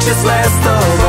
just last of all